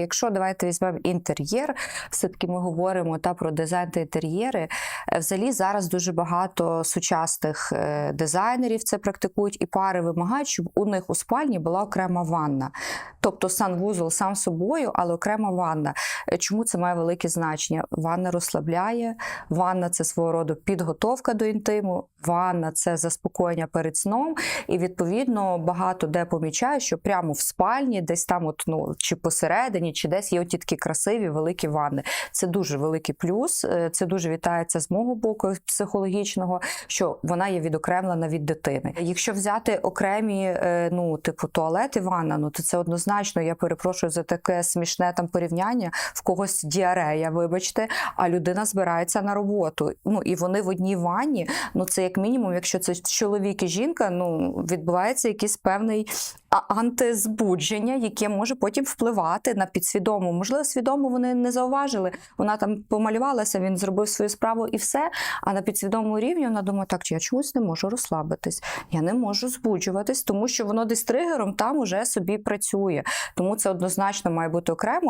Якщо давайте візьмемо інтер'єр, все-таки ми говоримо та про дизайн та інтер'єри. Е, Взагалі зараз дуже багато сучасних е, дизайнерів це практикують, і пари вимагають, щоб у них у спальні була окрема ванна. Тобто санвузол сам собою, але окрема ванна. Е, Чому це має велике значення? Ванна розслабляє, ванна це свого роду підготовка до інтиму, ванна це заспокоєння перед сном. І відповідно багато де помічаю, що прямо в спальні, десь там, от, ну, чи посередині, чи десь є оті такі красиві великі ванни. Це дуже великий плюс. е, Це дуже вітається з мого боку психологічного, що вона є відокремлена від дитини. Якщо взяти окремі, е, ну, типу, туалет і ванна, ну то це однозначно. Я перепрошую за таке смішне там порівняння. В когось діарея, вибачте, а людина збирається на роботу. Ну і вони в одній ванні. Ну це як мінімум, якщо це чоловік і жінка, ну відбувається якийсь певний антизбудження, яке може потім впливати на підсвідому. Можливо, свідомо вони не зауважили. Вона там помалювалася, він зробив свою справу і все. А на підсвідомому рівні вона думає, так я чомусь не можу розслабитись, я не можу збуджуватись, тому що воно десь тригером там уже собі працює. Тому це однозначно має бути окремо.